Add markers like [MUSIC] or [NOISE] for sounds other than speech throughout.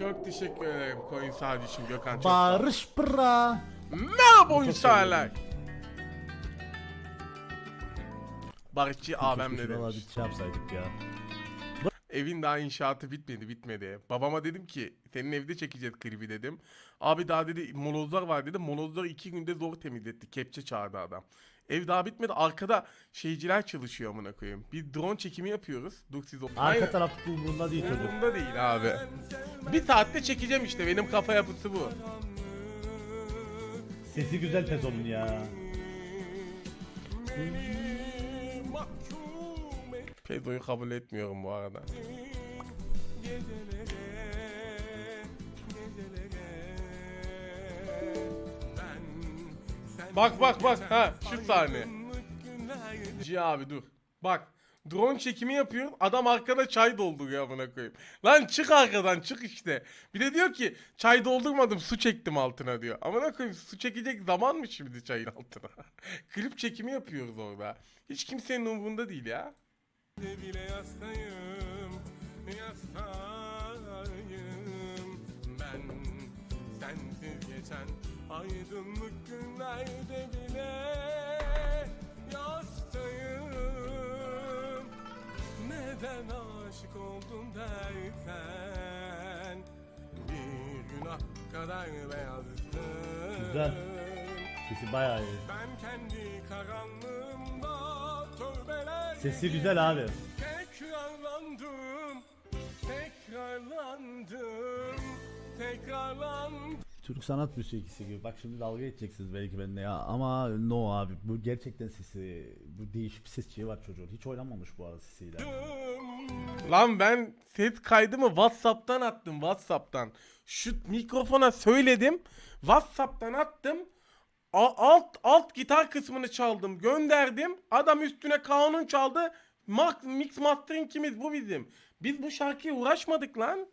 Çok teşekkür ederim coin sadece Gökhan çok sağ ol. Barış bra. Merhaba oyun Çok sahiler. Barışçı abim ne demiş? bir şey yapsaydık ya. Evin daha inşaatı bitmedi bitmedi. Babama dedim ki senin evde çekeceğiz klibi dedim. Abi daha dedi molozlar var dedi. Molozları iki günde zor temizletti. Kepçe çağırdı adam. Ev daha bitmedi. Arkada şeyciler çalışıyor amına koyayım. Bir drone çekimi yapıyoruz. Dur siz o... Arka Aynen. taraf umurunda değil çocuk. Umurumda değil abi. Bir saatte çekeceğim işte. Benim kafa yapısı bu. Sesi güzel Pezon'un ya. Pedo'yu kabul etmiyorum bu arada. Bak bak bak ha şu sahne. Ci abi dur. Bak drone çekimi yapıyorum. Adam arkada çay dolduruyor amına koyayım. Lan çık arkadan çık işte. Bir de diyor ki çay doldurmadım su çektim altına diyor. Amına koyayım su çekecek zaman mı şimdi çayın altına? [LAUGHS] Klip çekimi yapıyoruz orada. Hiç kimsenin umurunda değil ya. bile yastayım, yastayım ben sensiz geçen aydınlık günlerde dersen bir günah kadar beyazdım Güzel. Sesi bayağı iyi. ben kendi karanlığımda tövbeler Sesi güzel abi. Tekrarlandım, tekrarlandım, tekrarlandım. Türk sanat müziği gibi. Bak şimdi dalga geçeceksiniz belki benimle ya. Ama no abi. Bu gerçekten sesi. Bu değişik bir sesçiği var çocuğun. Hiç oynamamış bu arada sesiyle. Lan ben ses kaydımı Whatsapp'tan attım Whatsapp'tan. Şu mikrofona söyledim. Whatsapp'tan attım. A- alt alt gitar kısmını çaldım, gönderdim. Adam üstüne kanun çaldı. Max, mix mastering kimiz bu bizim. Biz bu şarkıya uğraşmadık lan.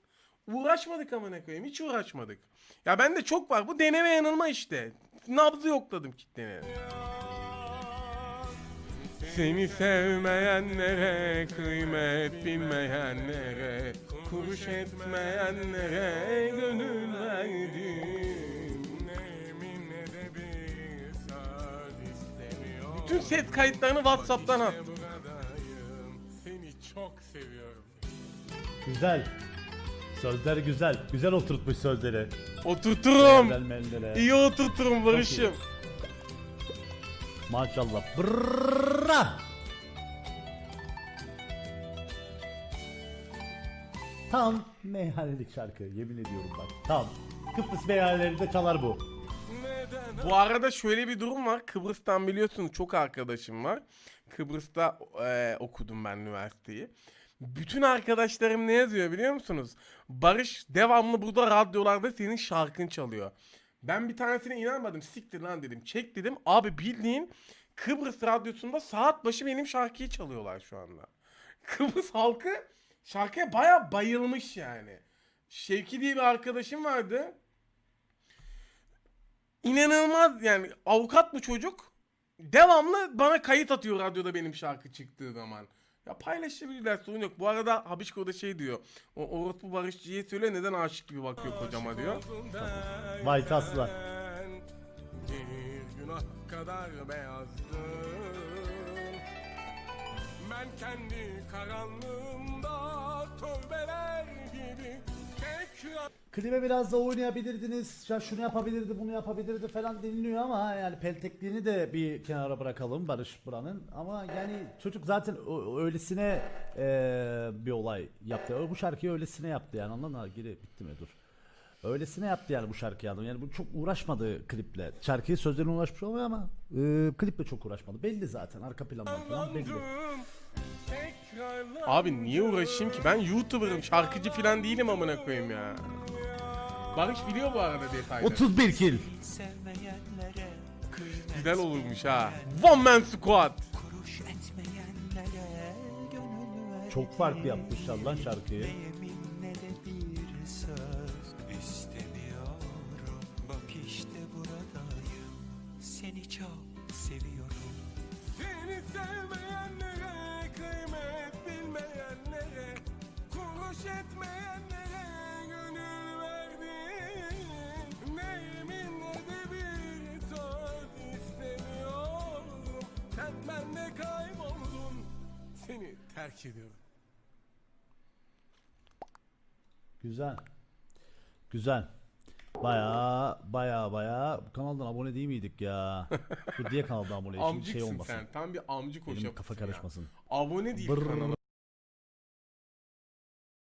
Uğraşmadık amına koyayım. Hiç uğraşmadık. Ya bende çok var. Bu deneme yanılma işte. Nabzı yokladım kitleni. Seni sevmeyenlere, kıymet bilmeyenlere, kuruş etmeyenlere gönül verdim. Bütün set kayıtlarını Whatsapp'tan attım. Seni çok seviyorum. Güzel. Sözler güzel. Güzel oturtmuş sözleri. Oturturum. Güzel mellere. İyi oturturum Barış'ım. Maşallah. Brrrra. Tam meyhanelik şarkı yemin ediyorum bak. Tam. Kıbrıs meyhanelerinde çalar bu. Bu arada şöyle bir durum var. Kıbrıs'tan biliyorsunuz çok arkadaşım var. Kıbrıs'ta eee, okudum ben üniversiteyi. Bütün arkadaşlarım ne yazıyor biliyor musunuz? Barış devamlı burada radyolarda senin şarkın çalıyor. Ben bir tanesine inanmadım. Siktir lan dedim. Çek dedim. Abi bildiğin Kıbrıs radyosunda saat başı benim şarkıyı çalıyorlar şu anda. [LAUGHS] Kıbrıs halkı şarkıya baya bayılmış yani. Şevki diye bir arkadaşım vardı. İnanılmaz yani avukat bu çocuk. Devamlı bana kayıt atıyor radyoda benim şarkı çıktığı zaman. Ya paylaşabilirler sorun yok. Bu arada Habişko da şey diyor. O orospu Barışçı'ya söyle neden aşık gibi bakıyor kocama diyor. Vay taslar. Bir günah kadar beyazdım. Ben kendi karanlığımda tövbeler gibi tekrar Klibe biraz da oynayabilirdiniz. Ya şunu yapabilirdi, bunu yapabilirdi falan deniliyor ama yani peltekliğini de bir kenara bırakalım Barış Buran'ın. Ama yani çocuk zaten öylesine eee, bir olay yaptı. O Bu şarkıyı öylesine yaptı yani anladın mı? Geri bitti mi dur. Öylesine yaptı yani bu şarkıyı adam. Yani bu çok uğraşmadı kliple. Şarkıyı sözlerine uğraşmış olmuyor ama eee kliple çok uğraşmadı. Belli zaten arka plandan falan belli. Abi niye uğraşayım ki? Ben YouTuber'ım, şarkıcı falan değilim amına koyayım ya. Barış biliyor bu arada detayları. 31 kill. Güzel olurmuş ha. One Man Squad. Çok farklı yapmışlar lan şarkıyı. Terk ediyorum. Güzel. Güzel. Baya baya baya bu kanaldan abone değil miydik ya? [LAUGHS] Dur diye kanaldan abone. Şimdi şey olmasın. sen. Tam bir amcık hoş Benim kafa yapısın ya. karışmasın. Abone değil Brrr. kanala.